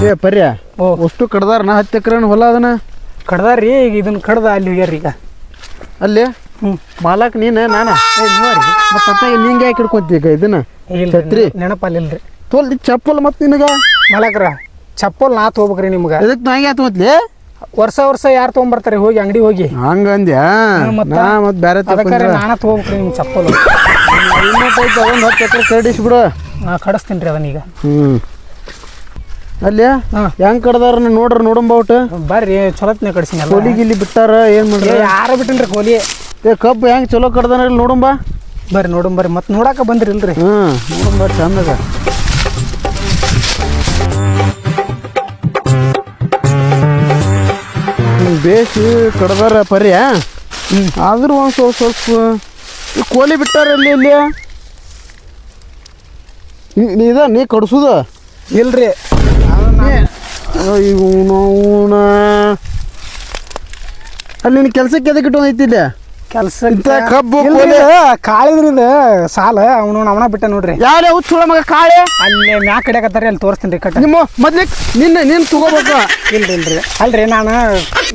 ಏ ಪರ್ಯ ಓ. ಅಷ್ಟು ಕಡ್ದಾರ ಹತ್ತು ಎಕರೆ ಹೊಲ ಅದನ್ನ ಕಡ್ದಾರಿ ಈಗ ಇದನ್ನ ಕಡ್ದ ಅಲ್ಲಿ ಹೋಗ್ಯಾರ ಈಗ. ಅಲ್ಲಿ? ಹ್ಞೂ ಮಾಲಕ್ ನೀನ ನಾನ? ಏ ಮತ್ತೆ ನಿಂಗೆ ಯಾಕೆ ಹಿಡ್ಕೊಂತಿ ಈಗ ಇದನ್ನ? ಛತ್ರಿ? ನೆನಪಲ್ಲಿಲ್ರಿ. ತೋಲ್ ಚಪ್ಪಲ್ ಮತ್ತೆ ನಿನಗ? ಮಲಕ್ರ ಚಪ್ಪಲ್ ನಾ ತೊಗೋಬೇಕ್ರಿ ನಿಮ್ಗೆ. ಅದಕ್ಕೆ ನಾ ಯಾಕೆ ತೊಗೊತ್ಲಿ ವರ್ಷ ವರ್ಷ ಯಾರು ತೊಗೊಂಬರ್ತಾರೆ ಹೋಗಿ ಅಂಗಡಿ ಹೋಗಿ. ಹಂಗಂದ್ಯಾ ಮತ್ತ? ನಾ ಮತ್ತೆ ಬೇರೆ ಅದಕ್ಕಾರೆ ನಾನ ತೊಗೋಬೇಕ್ರಿ ನಿಮ್ಮ ಚಪ್ಪಲು. ಒಂದು ಹತ್ತು ಎಕರೆ ಕಡಿಸ್ಬಿಡು ನಾ ಕಡಿಸ್ತೀನಿ ರೀ ಅದನ್ನೀಗ. ಹ್ಞೂ ಅಲ್ಲಿ? ಹೆಂಗ್ ಕಡ್ದಾರ ನೋಡ್ರಿ ನೋಡಂಬೌಟ್ ಬರ್ರಿ ಚೊಲತ್ನೇ ಕಡಿಸಿನಿ ಕೋಲಿ ಗಿಲಿ ಬಿಟ್ಟಾರ ಏನ್ ಮಾಡ್ರಿ? ಯಾರು ಬಿಟ್ಟನ್ರಿ ಕೋಲಿ? ಏ ಕಬ್ಬು ಹೆಂಗ್ ಚಲೋ ಕಡ್ದಾನ ಇಲ್ಲಿ ನೋಡಂಬ? ಬರ್ರಿ ನೋಡಮ್ ಬರ್ರಿ ಮತ್ತೆ ನೋಡಾಕ ಬಂದ್ರಿ ಇಲ್ರಿ. ಹ್ಮ್ ನೋಡಂಬ ಚಂದದ ಬೇಸಿ ಕಡ್ದಾರ ಪರಿ ಆದ್ರೂ ಒಂದ್ ಸ್ವಲ್ಪ ಸ್ವಲ್ಪ ಕೋಲಿ ಬಿಟ್ಟಾರ ಇಲ್ಲಿ ಇಲ್ಲಿ ಇದ ನೀ ಕಡ್ಸುದ? ಇಲ್ರಿ. ಇವನ ಅಲ್ಲಿ ನಿನ್ನ ಕೆಲ್ಸಕ್ಕೆ ಎದಕ್ಕೆ ಇಟ್ಟು ಕೆಲಸ ಇಂಥ ಕಬ್ಬು ಕಾಳಿದ್ರಿಂದ ಸಾಲ. ಅವನು ಅವನ ಬಿಟ್ಟ ನೋಡ್ರಿ. ಯಾವ ಯಾವ ಚೂಳ ಮಗ ಕಾಳೆ? ಅಲ್ಲಿ ಮ್ಯಾಕ್ ಕಡೆಕತ್ತಾರ ಅಲ್ಲಿ ತೋರಿಸ್ತೀನಿ ರೀ ಕಟ್ಟ. ನಿಮ್ಮ ಮೊದ್ಲಿಕ್ ನಿನ್ನ ನೀನು ತಗೋಬೇಕು? ಇಲ್ರಿ ಇಲ್ರಿ ಅಲ್ರಿ ನಾನು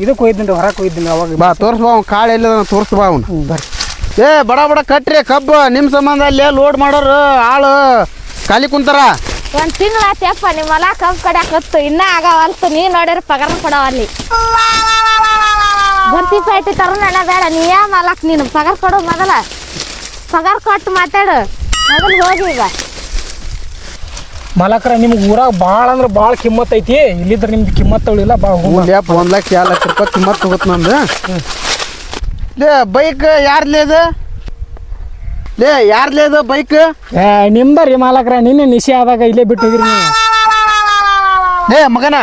ಇದಕ್ಕೆ ಹೋಗಿದ್ದೀನಿ ರೀ ಹೊರಗೆ ಹೋಗಿದ್ದೀನಿ ಅವಾಗ. ಬಾ ತೋರ್ಸ್ಬಾ ಅವ್ನು ಕಾಳೆ ಇಲ್ಲ ತೋರಿಸ್ಬಾ ಅವ್ನು. ಬರ್ರಿ. ಏ ಬಡ ಬಡ ಕಟ್ರಿ ಕಬ್ಬು. ನಿಮ್ಮ ಸಂಬಂಧ ಅಲ್ಲಿ ಲೋಡ್ ಮಾಡೋರು ಆಳು. ಖಾಲಿ ಕುಂತಾರ. ಒಂದ್ ತಿಂಗಳ ಆತಪ್ಪ ನಿಮ್ಮ ಹೊಲ ಕಬ್ಬು ಕಡ್ಯಾಕತ್ತು ಇನ್ನ ಆಗವಲ್ತು ನೀ ನೋಡಿರ ಪಗಾರ ಕೊಡವಲ್ಲಿ ಬಂತಿ ಪೈಟಿ ತರೋಣ ಬೇಡ ನೀ ಯಾ ಮಾಲಕ್ ನೀನು ಪಗಾರ ಕೊಡು ಮೊದಲ. ಪಗಾರ ಕೊಟ್ಟು ಮಾತಾಡು. ಮೊದಲು ಹೋಗಿ ಈಗ. ಮಲಕ್ರ ನಿಮ್ಗೆ ಊರಾಗ ಭಾಳ ಅಂದ್ರೆ ಭಾಳ ಕಿಮ್ಮತ್ ಐತಿ. ಇಲ್ಲಿದ್ರೆ ನಿಮ್ದು ಕಿಮ್ಮತ್ ತಗೊಳಿಲ್ಲ ಬಾ. ಲ್ಯಾಪ್ ಒಂದು ಲಕ್ಷ ಎರಡು ಲಕ್ಷ ರೂಪಾಯಿ ಕಿಮ್ಮತ್ ತಗೋತ್ ನಂದು. ಲೇ ಬೈಕ್ ಯಾರ್ಲೇ ಇದು? ಲೇ ಯಾರ್ಲೇ ಇದು ಬೈಕ್? ಏ ನಿಮ್ದ ರೀ ಮಾಲಕ್ರ ನಿನ್ನೆ ನಿಶೆ ಆದಾಗ ಇಲ್ಲೇ ಬಿಟ್ಟು ಹೋಗಿರಿ ನೀವು. ಲೇ ಮಗನ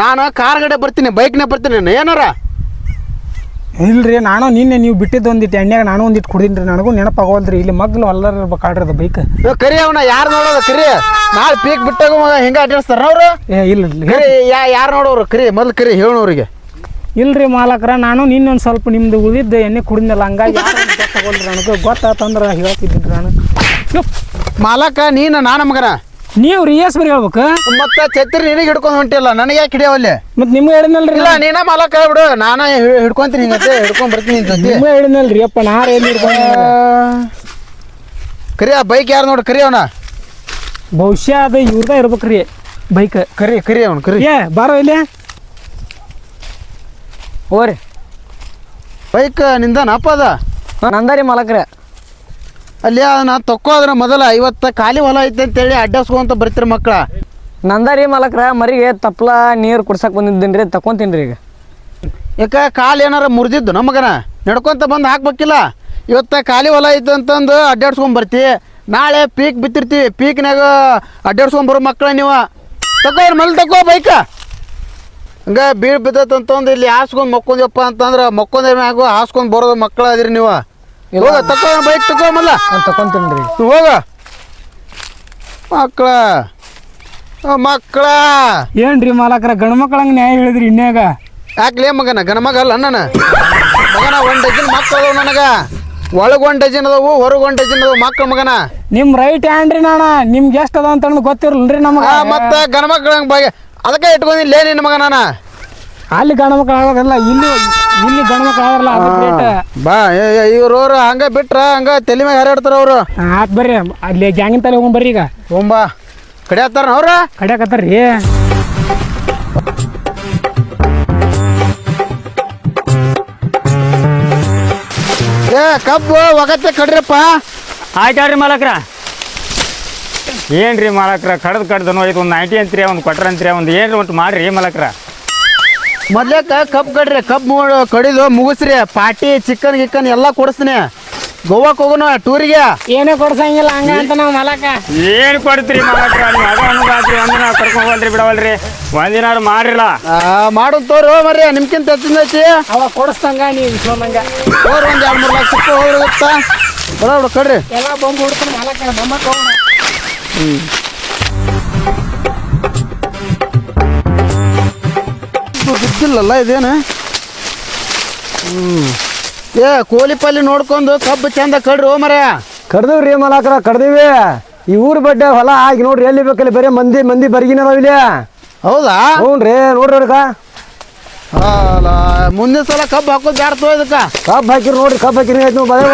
ನಾನು ಕಾರ್ ಗಡೆ ಬರ್ತೀನಿ ಬೈಕ್ನೇ ಬರ್ತೀನಿ ಏನಾರ? ಇಲ್ರಿ ನಾನು ನಿನ್ನೆ ನೀವು ಬಿಟ್ಟಿದ್ದು ಒಂದಿಟ್ಟು ಎಣ್ಣೆಗೆ ನಾನು ಒಂದಿಟ್ಟು ಕುಡಿದ್ರಿ ನನಗೂ ನೆನಪಾಗೋಲ್ರಿ ಇಲ್ಲಿ ಮಗ್ಲು ಅಲ್ಲರ ಕಾಡ್ರಿ ಅದು ಬೈಕ್. ಇವ್ ಕರಿ ಅವನ ಯಾರು ನೋಡೋದು ಕರಿ? ನಾಳೆ ಪೀಕ್ ಬಿಟ್ಟಾಗ ಮಗ ಅಡ್ಡಿಸ್ತಾರ ಅವರು? ಏ ಇಲ್ಲ ಇಲ್ಲ ಕರಿ ಯಾ ಯಾರು ನೋಡೋರು ಕರಿ ಮೊದ್ಲು ಕರಿ ಹೇಳೋರಿಗೆ ಇಲ್ರಿ ಮಾಲಕ್ರ ನಾನು ನಿನ್ನೊಂದು ಸ್ವಲ್ಪ ನಿಮ್ದು ಉಳಿದ ಎಣ್ಣೆ ಕುಡಿದ್ನಲ್ಲ ಹಂಗಾಗಿ ಗೊತ್ತಾಗೋಲ್ರಿ ನನಗೆ ಗೊತ್ತಾತಂದ್ರೆ ಹೇಳ್ತಿದ್ದೀನಿ ನಾನು. ಮಾಲಕ ನೀನು ನಾನು ಮಗನ? ನೀವು ರೀ ಎಸ್ ಬರಿ ಹೇಳ್ಬೇಕು. ಮತ್ತೆ ಛತ್ರಿ ನಿನಗೆ ಹಿಡ್ಕೊಂಡು ಹೊಂಟಿಲ್ಲ ನನಗೆ ಯಾಕೆ ಹಿಡಿಯವಲ್ಲಿ ಮತ್ತೆ ನಿಮ್ಗೆ ಹೇಳಿದ್ನಲ್ರಿ ಇಲ್ಲ ನೀನ. ಮಾಲಕ ಬಿಡು ನಾನು ಹಿಡ್ಕೊಂತೀನಿ ಹಿಂಗತ್ತೆ ಹಿಡ್ಕೊಂಡ್ ಬರ್ತೀನಿ ನಿಮ್ಮ ಜೊತೆ. ನಿಮ್ಗೆ ಹೇಳಿದ್ನಲ್ರಿ ಅಪ್ಪ ನಾರು ಏನು ಹಿಡ್ಕೊಂಡು? ಕರಿ ಆ ಬೈಕ್ ಯಾರು ನೋಡಿ ಕರಿ ಅವನ. ಬಹುಶಃ ಅದು ಇವ್ರದ ಇರ್ಬೇಕ್ರಿ ಬೈಕ್. ಕರಿ ಕರಿ ಅವನು ಕರಿ. ಏ ಬಾರೋ ಇಲ್ಲಿ. ಓರಿ ಬೈಕ್ ನಿಂದನ ಅಪ್ಪ ಅದ? ನಂದಾರಿ ಮಲಕ್ರೆ. ಅಲ್ಲಿ ಅದನ್ನ ತಕ್ಕೋದ್ರ ಮೊದಲ ಇವತ್ತ ಖಾಲಿ ಹೊಲ ಐತೆ ಅಂತೇಳಿ ಅಡ್ಡಸ್ಕೊಂತ ಬರ್ತೀರ ಮಕ್ಕಳ? ನಂದರಿ ಮಲಕ್ರ ಮರಿಗೆ ತಪ್ಲ ನೀರು ಕುಡ್ಸಕ್ ಬಂದಿದ್ದೀನಿ ರೀ ತಕೊಂತೀನಿ ರೀ ಈಗ. ಯಾಕ ಕಾಲು ಏನಾರ ಮುರಿದಿದ್ದು ನಮಗನ ನಡ್ಕೊಂತ ಬಂದು ಹಾಕ್ಬೇಕಿಲ್ಲ? ಇವತ್ತ ಖಾಲಿ ಹೊಲ ಐತೆ ಅಂತಂದು ಅಡ್ಡಾಡ್ಸ್ಕೊಂಡ್ ಬರ್ತಿ. ನಾಳೆ ಪೀಕ್ ಬಿತ್ತಿರ್ತಿ ಪೀಕ್ನಾಗ ಅಡ್ಡಾಡ್ಸ್ಕೊಂಡ್ ಬರೋ ಮಕ್ಕಳ ನೀವು. ತಗೋ ಮಲ್ ತಗೋ ಬೈಕ? ಹಂಗ ಬೀಳ್ ಬಿದ್ದತ್ತಂತಂದು ಇಲ್ಲಿ ಹಾಸ್ಕೊಂಡ್ ಮಕ್ಕೊಂದಪ್ಪ ಅಂತಂದ್ರೆ ಮಕ್ಕೊಂದ ಮ್ಯಾಗ ಹಾಸ್ಕೊಂಡ್ ಬರೋದು ಮಕ್ಕಳ ಅದಿರಿ ನೀವು ಹೋಗ ಬೈಕ್ ತಕೊಂಬಲ್ಲ ನಾನು ತಕೊಂತೀನಿ ರೀ. ಹೋಗ. ಮಕ್ಕಳ ಮಕ್ಕಳ ಏನ್ರಿ ಮಾಲಕರ ಗಂಡು ಮಕ್ಕಳಂಗೆ ನ್ಯಾಯ ಹೇಳಿದ್ರಿ ಇನ್ಯಾಗ? ಯಾಕ್ಲೇ ಮಗನ? ಗಣ ಮಗ ಅಲ್ಲ ಅಣ್ಣನ. ಮಗನ ಒಂದ್ ಡಜನ್ ಮಕ್ಕಳು ನನಗ. ಒಳಗ್ ಒಂದ್ ಡಜನ್ ಅದಾವು ಹೊರಗ್ ಒಂದ್ ಡಜನ್ ಅದಾವು ಮಕ್ಕಳ ಮಗನ. ನಿಮ್ ರೈಟ್ ಹ್ಯಾಂಡ್ ರೀ ನಾನ ನಿಮ್ಗೆ ಎಷ್ಟು ಅದ ಅಂತ ಗೊತ್ತಿರಲ್ರಿ ನಮಗೆ. ಮತ್ತೆ ಗಣ ಮಕ್ಕಳಂಗ್ ಬಗ್ಗೆ ಅದಕ್ಕೆ ಇಟ್ಕೊಂಡಿಲ್ಲ ನಿನ್ನ ಮಗ ನಾನು. ಅಲ್ಲಿ ಗಂಡು ಮಕ್ಳು ಆಗೋದಿಲ್ಲ ಇಲ್ಲಿ ಇಲ್ಲಿ ಗಂಡು ಮಕ್ಳು ಆಗೋಲ್ಲ ಬಾ ಇವ್ರವ್ರು ಹಂಗ ಬಿಟ್ರ ಹಂಗ ತಲೆ ಮ್ಯಾಗ ಹಾರಾಡ್ತಾರ ಅವರು. ಆತ್ ಬರ್ರಿ ಅಲ್ಲಿ ಗ್ಯಾಂಗಿನ ತಲೆ ಹೋಗಿ ಬರ್ರಿ ಈಗ ಹೋಂಬಾ ಹತ್ತಾರ ಅವ್ರ? ಕಡ್ಯಾಕತ್ತಾರ್ರಿ. ಏ ಕಬ್ಬು ಒಗತ್ತೆ ಕಡ್ರಿಪ್ಪ. ಆಯ್ತಾರ್ರಿ ಮಾಲಕ್ರ. ಏನ್ರಿ ಮಾಲಕ್ರ? ಕಡ್ದು ಕಡ್ದು ನೋಯ್ತು ಒಂದು ನೈಂಟಿ ಅಂತ್ರಿ ಒಂದು ಕೊಟ್ರ ಅಂತ್ರಿ ಒಂದು ಏನ್ರಿ ಒಂದು ಮಾಡ್ರಿ ಮಾಲಕ್ರ? ಮೊದ್ಲಕ್ಕ ಕಬ್ಬು ಕಡ್ರಿ ಕಬ್ಬು ಕಡಿದು ಮುಗಿಸ್ರಿ ಪಾಟಿ ಚಿಕನ್ ಗಿಕನ್ ಎಲ್ಲ ಕೊಡಿಸ್ತೀನಿ. ಗೋವಾಕ್ ಹೋಗೋಣ ಟೂರಿಗೆ. ಏನೇ ಕೊಡ್ಸಂಗಿಲ್ಲ ಹಂಗ ಅಂತ ನಾವು ಮಲಕ. ಏನು ಕೊಡ್ತೀರಿ ಮಾಲಕ್ರ ನೀವು ಅದು ಅನ್ನೋದಾತ್ರಿ ಒಂದಿನ ಕರ್ಕೊಂಡು ಹೋಗಲ್ರಿ ಬಿಡವಲ್ರಿ. ಒಂದಿನಾರು ಮಾಡ್ರಿಲ್ಲ ಮಾಡು ತೋರು ಮರ್ರಿ ನಿಮ್ಕಿಂತ ಹೆಚ್ಚಿಂದ ಐತಿ ಅವ ಕೊಡಿಸ್ದಂಗ ನೀವು ಇಸ್ಕೊಂಡಂಗ. ತೋರ್ ಒಂದ್ ಎರಡು ಮೂರು ಲಕ್ಷ ರೂಪಾಯಿ ಹೋಗ್ತಾ ಬಡ ಬಿಡು ಕಡ್ರಿ. ಎಲ್ಲ ಬಂದು ಹುಡ್ತಾನೆ ಮಲಕ ನಮ್ಮ ಹೋಗೋಣ. ಬಿದ್ದಿಲ್ಲಲ್ಲ ಇದೇನು? ಹ್ಮ್. ಏ ಕೋಲಿ ಪಲ್ಲಿ ನೋಡ್ಕೊಂಡು ಕಬ್ಬು ಚಂದ ಕಡ್ರಿ ಮರ. ಕಡ್ದೇವ್ರಿ ಮಲಕ್ರ ಕಡ್ದೀವಿ. ಈ ಊರ್ ಬಡ್ಡೆ ಹೊಲ ಆಗಿ ನೋಡ್ರಿ ಎಲ್ಲಿ ಬೇಕಲ್ಲಿ ಬರೀ ಮಂದಿ ಮಂದಿ ಬರ್ಗಿನ ಇಲ್ಲಿ. ಹೌದಾ? ಹ್ಞೂ ರೀ ನೋಡ್ರಿ ಅದಕ್ಕೆ ಅಲ್ಲ ಮುಂದಿನ ಸಲ ಕಬ್ಬು ಹಾಕೋದು ಬ್ಯಾಡ್ತೋ ಇದಕ್ಕೆ. ಕಬ್ಬು ಹಾಕಿರಿ ನೋಡ್ರಿ ಕಬ್ಬು ಹಾಕಿರಿ ಆಯ್ತು ಬದವ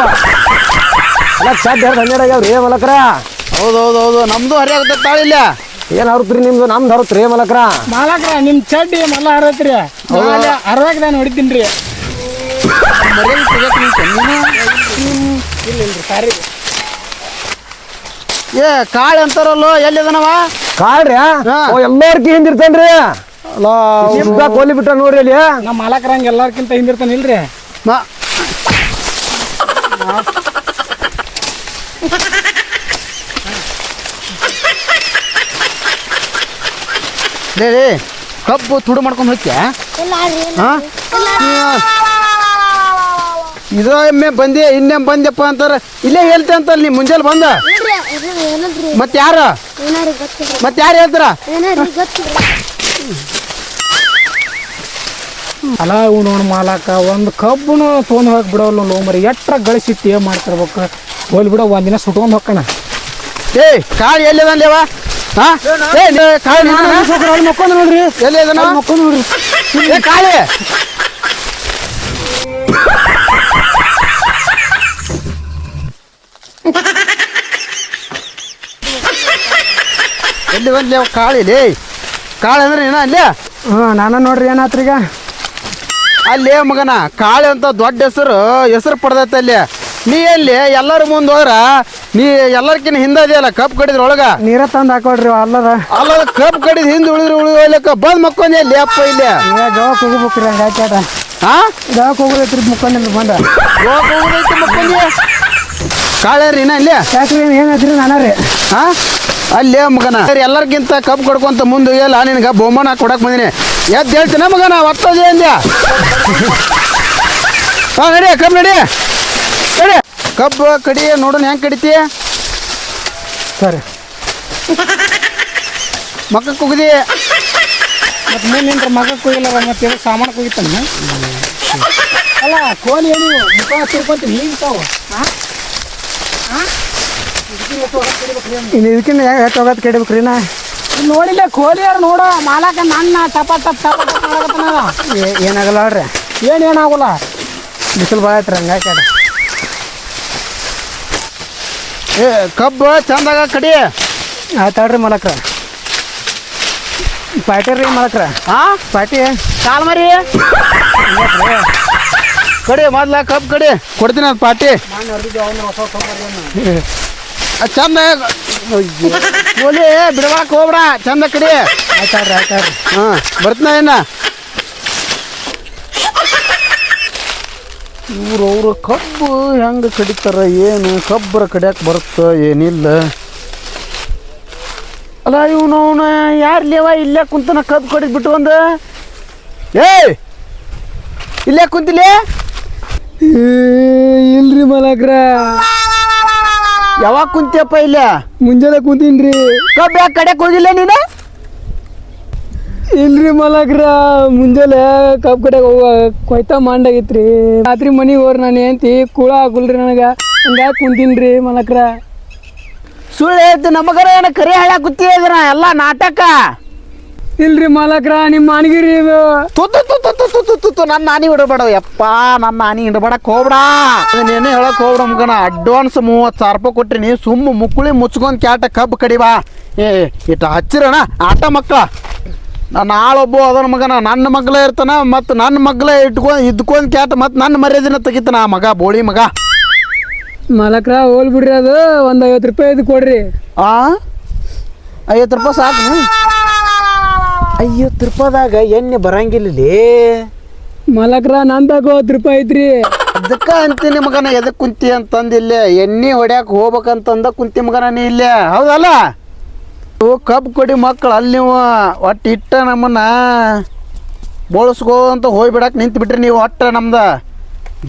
ಎಲ್ಲ ಆಗ್ಯಾವ ರೀ ಹನ್ನೆರಡು ಮಲಕ್ರ ಹೌದು ಹೌದು ಹೌದು. ನಮ್ದು ಹರಿಯಾಗತ್ತೆ ತಾಳಿಲ್ಲ ಏನು ಹರತ್ರಿ ನಿಮ್ದು? ನಮ್ದು ಹರತ್ರಿ ಮಲಕ್ರ? ಮಾಲಕ್ರ ನಿಮ್ ಚಡ್ಡಿ ಮಲ್ಲ ಹರತ್ರಿ. ಹೊಡಿತೀನಿ ರೀ ನಿಂತೆ ನೀನು ಇಲ್ಲ ಇಲ್ರಿ ಸಾರಿ ಏ ಕಾಳು ಅಂತಾರಲ್ಲೋ ಎಲ್ಲಿದನವ ಕಾಳ್ರಿ. ಎಲ್ಲಾರ್ಕಿ ಹಿಂದಿರ್ತೇನ್ರಿ? ಅಲ್ಲ ಕೊಲ್ಲಿ ಬಿಟ್ಟ ನೋಡ್ರಿ ಅಲ್ಲಿ. ನಮ್ಮ ಮಾಲಕ್ರ ಹಂಗೆ ಎಲ್ಲಾರ್ಕಿಂತ ಹಿಂದಿರ್ತಾನ ಇಲ್ರಿ? ಲೇ ಲೇ, ಕಬ್ಬು ತುಡು ಮಾಡ್ಕೊಂಡು ಹೋಗ್ತೀಯ? ಹಾಂ? ರೀ. ಹಾ. ಇದು ಎಮ್ಮೆ ಬಂದೆ ಇನ್ನೇಮ್ ಬಂದೆಪ್ಪ ಅಂತಾರೆ. ಇಲ್ಲೇ ಹೇಳ್ತೆ ಅಂತಲ್ಲ ನೀ ಮುಂಜಾನೆ ಬಂದ? ಮತ್ತೆ ಯಾರು? ಮತ್ತೆ ಯಾರು ಹೇಳ್ತಾರ? ಅಲ ಉಣ ಮಾಲಾಕ ಒಂದು ಕಬ್ಬುನು ತೊಗೊಂಡು ಹೋಗಿ ಬಿಡೋಲ್ಲ ಲೋ ಮರಿ ಎಟ್ರ ಗಳಿಸಿಟ್ಟು ಏನು ಮಾಡ್ತಿರ್ಬೇಕು? ಹೋಲ್ ಬಿಡೋ ಒಂದಿನ ಸುಟ್ಕೊಂಡು ಹೋಗ್ಕಣ. ಏಯ್ ಕಾಳು ಎಲ್ಲಿದೆ ಹಾ ಏ ನೀ ಕಾಳು ನೀನು ಮಕ್ಕೊಂಡು ನೋಡ್ರಿ. ಎಲ್ಲಿ ಇದನ್ನ ಮಕ್ಕೊಂಡು ನೋಡ್ರಿ. ಕಾಳಿ. ಎಲ್ಲಿ ಬಂದ್ಲಿ ಅವ್ ಕಾಳಿ ಲೇ ಕಾಳು ಅಂದ್ರೆ ಏನ ಅಲ್ಲಿ? ಹ್ಞೂ ನಾನು ನೋಡ್ರಿ ಏನಾತ್ರಿ ಈಗ? ಅಲ್ಲಿ ಮಗನ ಕಾಳಿ ಅಂತ ದೊಡ್ಡ ಹೆಸರು ಹೆಸರು ಪಡೆದೈತೆ ಅಲ್ಲಿ. ನೀ ಎಲ್ಲಿ? ಎಲ್ಲರ ಮುಂದೆ ಹೋದ್ರ ನೀ ಎಲ್ಲರಕಿನ ಹಿಂದೆ ಇದೆಯಲ್ಲ ಕಪ್ ಕಡಿದ್ರ ಒಳಗ ನೀರ ತಂದು ಹಾಕೊಡ್ರಿ ಅಲ್ಲದ. ಅಲ್ಲದ ಕಪ್ ಕಡಿದ್ ಹಿಂದೆ ಉಳಿದ್ರು ಉಳಿಯೋಲಕ್ಕ ಬಂದ್ ಮಕ್ಕೊಂದಿ ಇಲ್ಲಿ ಅಪ್ಪ ಇಲ್ಲಿ. ಏ ಜವಾಕ್ ಹೋಗ್ಬೇಕ್ರಿ ಹಂಗೆ ಆಯ್ತಾಟ ಹಾ ಜವಾಕ್ ಹೋಗ್ಬೇಕ್ರಿ ಮುಕ್ಕೊಂಡು ಬಂದ. ಹೋಗ್ ಹೋಗೋದೈತಿ ಮಕ್ಕೊಂದಿ ಕಾಳ್ಯಾರಿ ಇನ್ನ ಅಲ್ಲಿ ಯಾಕ್ರಿ ಏನಾಯ್ತ್ರಿ ನಾನು ರೀ. ಹಾ ಅಲ್ಲಿ ಮಗನ. ಎಲ್ಲರಿಗಿಂತ ಕಪ್ ಕೊಡ್ಕೊಂತ ಮುಂದೆ ಇಲ್ಲ ನಿನಗ ಬಹುಮಾನ ಕೊಡಕ್ ಬಂದಿನಿ. ಎದ್ದು ಹೇಳ್ತೀನಿ ಮಗನ ಒತ್ತೋದೇ ಅಂದ್ಯಾ? ಹಾ ನಡಿ ಕಬ್ ನಡಿ. ನಡಿ. ಕಬ್ಬು ಕಡಿ ನೋಡೋಣ ಹೆಂಗೆ ಕಡಿತಿ? ಸರಿ. ಮಗಕ್ಕೆ ಕುಗ್ದಿ ಮತ್ತೆ ಮುಂದಿನ ಮಗ ಹೋಗಿಲ್ಲ ಮತ್ತೆ ಸಾಮಾನು ಹೋಗಿತ್ತಾನ ಅಲ್ಲ ಕೋಲಿ ಏನು? ಮುಖ ತಿರ್ಕೊಂತೀನಿ ಈಗ ತಾವು ಇನ್ನು ಇದಕ್ಕಿಂತ ಹೆಚ್ಚು ಹೋಗೋದು ಕೆಡಿಬೇಕ್ರಿ ನಾ. ನೋಡಿಲ್ಲ ಕೋಲಿ ಯಾರು ನೋಡ ಮಾಲಾಕ ನನ್ನ ಟಪ ಟಪ್ ಟಪ ಟಪ್ ಮಾಡಕತ್ತಾನ. ಏ- ಏನಾಗಲ್ಲ ನೋಡ್ರಿ ಏನು ಏನಾಗಲ್ಲ? ಬಿಸಿಲು ಭಾಳ ಐತ್ರಿ ಹಂಗೆ ಏ ಕಬ್ಬು ಚಂದಾಗ ಕಡಿ. ಆಯ್ತಾಡ್ರಿ ಮಲಕ್ರ. ಪಾಟಿ ರೀ ಮಲಕ್ರ. ಹಾ ಪಾಟಿ ಕಾಲ್ ಮರಿ. ಕಡಿ ಮೊದ್ಲ ಕಬ್ಬು ಕಡಿ. ಕೊಡ್ತೀನಿ ಅದು ಪಾಟಿ ಚಂದ. ಕೂಲಿ ಬಿಡವಾಕ್ ಹೋಗ್ಬೇಡ. ಚಂದ ಕಡಿ. ಆಯ್ತಾಡ್ರಿ ಆಯ್ತಾಡ್ರಿ ಹಾ ಬರ್ತೀನ ಏನ ಇವ್ರು ಅವರು ಕಬ್ಬು ಹೆಂಗೆ ಕಡಿತಾರ ಏನು ಕಬ್ಬರ ಕಡಿಯಕ್ಕೆ ಬರುತ್ತ ಏನಿಲ್ಲ. ಅಲ್ಲ ಇವನು ಅವನು ಯಾರು ಲೇವ ಇಲ್ಲೇ ಕುಂತನ ಕಬ್ಬು ಕಡಿದ್ ಬಿಟ್ಟು ಒಂದು ಏಯ್! ಇಲ್ಲೇ ಕುಂತಿಲ್ಲೇ? ಇಲ್ರಿ ಮಲಗ್ರ. ಯಾವಾಗ ಕುಂತಿಯಪ್ಪ ಇಲ್ಲ? ಮುಂಜಾನೆ ಕುಂತೀನ್ರಿ. ಕಬ್ಬು ಯಾಕೆ ಕಡಿಯಕ್ಕೆ ಹೋಗಿಲ್ಲ ನೀನು? ಇಲ್ರಿ ಮಲಗ್ರ ಮುಂಜಾನೆ ಕಪ್ ಕಡೆಗೆ ಹೋಗ ಕೊಯ್ತಾ ಮಾಡಾಗಿತ್ರಿ. ರಾತ್ರಿ ಮನೆಗೆ ಹೋರ್ ನಾನು ಏಂತಿ ಕುಳ ಆಗುಲ್ರಿ ನನಗೆ. ಹಂಗಾಗಿ ಕುಂತೀನ್ರಿ ಮಲಕ್ರ ಸುಳ್ಳು ಹೇಳ್ತು ನಮಗರ ಏನ ಕರೆ ಹೇಳ ಕೂತಿದ್ರ ಎಲ್ಲ ನಾಟಕ. ಇಲ್ರಿ ಮಲಕ್ರ ನಿಮ್ಮ ಮಾನಗಿರಿ ಇದು. ತುತ್ತು ತುತ್ತು ತುತ್ತು ತುತ್ತು ತುತ್ತು ನನ್ನ ಆನಿ ಹಿಡಬೇಡ ಯಪ್ಪ ನನ್ನ ಆನಿ ಹಿಡಬೇಡಕ್ ಹೋಗ್ಬೇಡ. ಅದನ್ನೇನು ಹೇಳಕ್ ಹೋಗ್ಬೇಡ ಮಗನ ಅಡ್ವಾನ್ಸ್ ಮೂವತ್ತು ಸಾವಿರ ರೂಪಾಯಿ ಕೊಟ್ರಿ ಸುಮ್ಮ ಮುಕ್ಕುಳಿ ಮುಚ್ಕೊಂಡು ಕ್ಯಾಟ ಕಬ್ಬು ಕಡಿವಾ ಏ ಇಟ್ಟ ಹಚ್ಚಿರಣ ಆಟ ಮಕ್ಕಳ. ನನ್ನ ಆಳೊಬ್ಬ ಅದನ ಮಗನ ನನ್ನ ಮಗ್ಲೇ ಇರ್ತಾನ ಮತ್ತು ನನ್ನ ಮಗ್ಲೇ ಇಟ್ಕೊಂಡ್ ಇದ್ಕೊಂಡ್ ಕ್ಯಾಟ್ ಮತ್ತು ನನ್ನ ಮರ್ಯಾದಿನ ತೆಗಿತಾನ ಆ ಮಗ ಬೋಳಿ ಮಗ. ಮಲಕ್ರ ಹೋಲ್ ಬಿಡ್ರಿ ಅದು ಒಂದು ಐವತ್ತು ರೂಪಾಯಿ ಇದು ಕೊಡ್ರಿ. ಆ? ಐವತ್ತು ರೂಪಾಯಿ ಸಾಕು? ಐವತ್ತು ರೂಪಾಯಿದಾಗ ಎಣ್ಣೆ ಬರಂಗಿಲ್ಲ ಮಾಲಕ್ರ ನಂದಾಗ ಹತ್ತು ರೂಪಾಯಿ ಐತ್ರಿ. ಅದಕ್ಕ ಅಂತೀನಿ ಮಗನ ಎದಕ್ಕೆ ಕುಂತಿ ಅಂತಂದಿಲ್ಲ? ಎಣ್ಣೆ ಹೊಡ್ಯಾಕ ಹೋಗ್ಬೇಕಂತಂದ ಕುಂತಿ ಮಗನ ನೀ ಇಲ್ಲೇ? ಹೌದಲ್ಲ? ಕಬ್ಬು ಕೊಡಿ ಮಕ್ಕಳು, ಅಲ್ಲಿ ನೀವು ಒಟ್ಟು ಇಟ್ಟ ನಮ್ಮನ್ನ ಬೋಳಿಸ್ಕೋ ಅಂತ ಹೋಗ್ಬಿಡಕ್ಕೆ ನಿಂತು ಬಿಟ್ರಿ ನೀವು ಒಟ್ಟ ನಮ್ದು.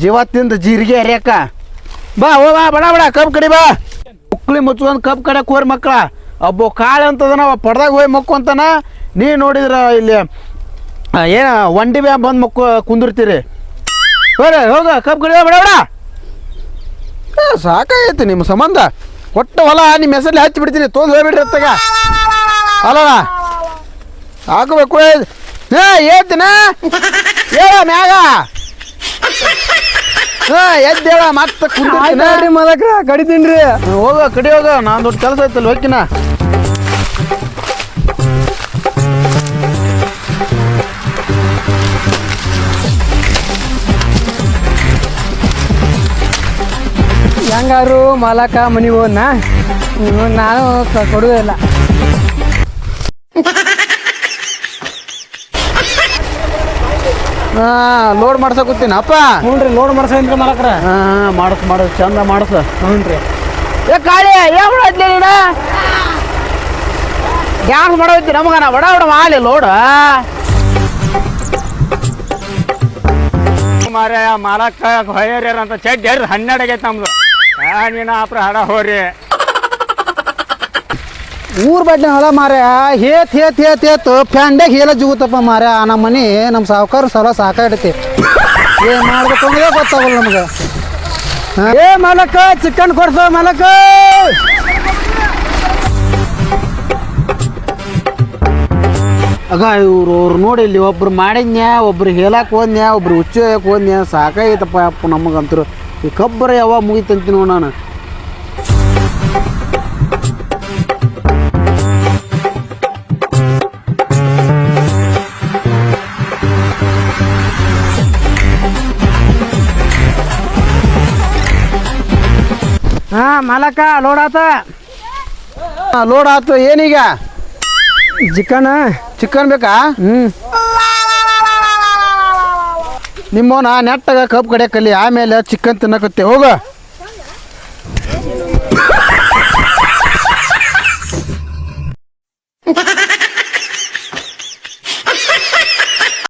ಜೀವ ತಿಂದು ಜೀರಿಗೆ ಹರಿಯಕ್ಕ ಬಾ ಹೋ ಬಾ, ಬಡ ಬಡ, ಕಬ್ಬು ಕಡಿ ಬಾ. ಮುಕ್ಳಿ ಮುಚ್ಕೊಂಡು ಕಬ್ಬು ಕಡಕ್ಕೆ ಹೋರಿ ಮಕ್ಕಳ. ಅಬ್ಬೋ, ಕಾಳು ಅಂತದನ ಪಡ್ದಾಗ ಹೋಗಿ ಮಕ್ಕೊಂತನ ನೀ ನೋಡಿದ್ರ ಇಲ್ಲಿ ಏನ, ಒಂಡಿ ಬ್ಯಾ ಬಂದು ಮಕ್ಕ ಕುಂದಿರ್ತೀರಿ. ಹೋಗ ಕಬ್ಬು ಕಡಿ ಬಡ ಬಡ. ಸಾಕಾಗೈತಿ ನಿಮ್ಮ ಸಂಬಂಧ. ಒಟ್ಟು ಹೊಲ ನಿಮ್ಮ ಹೆಸರಲ್ಲಿ ಹಚ್ಚಿ ಬಿಡ್ತೀನಿ ತೊಂದು ಹೋಗ್ಬಿಡ್ರಿ ಅತ್ತಾಗ. ಅಲ್ಲ ಹಾಕಬೇಕು ಹಾ ಏತಿನ ಹೇಳ ಮ್ಯಾಗ. ಹಾ ಎದ್ದೇಳ ಮತ್ತೆ ಕಡಿತೀನಿ ರೀ ಮಾಲಕ್ರ ಕಡಿತೀನ್ರಿ ಹೋಗ ಕಡಿ ಹೋಗ ನಾನು ದೊಡ್ಡ ಕೆಲಸ ಐತಲ್ಲ ಹೋಗಿನ ಹೆಂಗಾರು ಮಾಲಕ ಮನೆಗೆ ಹೋದ್ನ ನಾನು ಕ- ಕೊಡುದೇ ಇಲ್ಲ. ಹಾ ಲೋಡ್ ಮಾಡ್ಸಕ್ ಕೂತೀನಿ ಅಪ್ಪ? ಹ್ಞೂ ರೀ ಲೋಡ್ ಮಾಡ್ಸೇನ್ರಿ ಮಾಲಕ್ರ. ಹಾ ಮಾಡಸ್ ಮಾಡಸ್ ಚಂದ ಮಾಡಸ ಹ್ಞೂನ್ರಿ ಏ ಕಾಳಿ ಏನ್ ಮಾಡತ್ಲಿ ನೀನ? ಡ್ಯಾನ್ಸ್ ಮಾಡೋತಿ ನಾ ಬಡ ಬಡ ಮಾಲಿ ಲೋಡ ಮಾರ ಮಾಲಕ್ಕ ಹೊಯ್ಯರ್ಯಾರ ಅಂತ ಚಡ್ಡಿ ಹನ್ನೆರಡು ಆಗೈತೆ ನಮ್ದು. ನೀನು ಹಡ ಹೋರಿ. ಊರ್ ಬಡ್ನೆ ಹೊಲ ಮಾರ್ಯ ಹೇತ್ ಹೇತ್ ಹೇತ್ ಹೇತ್ ಫ್ಯಾಂಡ್ಯಾಗ ಹೇಲ ಜುಗುತ್ತಪ್ಪ ಮಾರ್ಯ ನಮ್ಮ ಮನೆ ನಮ್ಮ ಸಾವುಕಾರ ಸಲ ಸಾಕಾಡೈತಿ ಏನ್ ಮಾಡ್ಬೇಕು ಅಂದ್ರೆ ಗೊತ್ತಾಗಲ್ಲ ನಮ್ಗೆ. ಏ ಮಲಕ ಚಿಕನ್ ಕೊಡ್ಸ ಮಲಕ. ಆಗ ಇವ್ರು ಅವ್ರು ನೋಡಿ ಇಲ್ಲಿ ಒಬ್ರು ಮಾಡಿದ್ನ್ಯಾ ಒಬ್ರು ಹೇಳಕ್ ಹೋದ್ನ್ಯಾ ಒಬ್ರು ಹುಚ್ಚು ಹೇಳಕ್ ಹೋದ್ನ್ಯಾ ಸಾಕಾಗೈತಪ್ಪ ಅಪ್ಪ ನಮಗಂತರು. ಈ ಕಬ್ಬರ ಯಾವಾಗ ಮುಗಿತಂತ ನೋಡಿ ನಾನು. ಹಾ ಮಾಲಕ ಲೋಡ್ ಆತ. ಲೋಡ್ ಆತು ಏನೀಗ? ಚಿಕನ್. ಚಿಕನ್ ಬೇಕಾ? ಹ್ಮ್. ನಿಮ್ಮವನ ನೆಟ್ಟಾಗ ಕಬ್ಬು ಕಲಿ ಆಮೇಲೆ ಚಿಕನ್ ತಿನ್ನಕತ್ತೆ ಹೋಗ.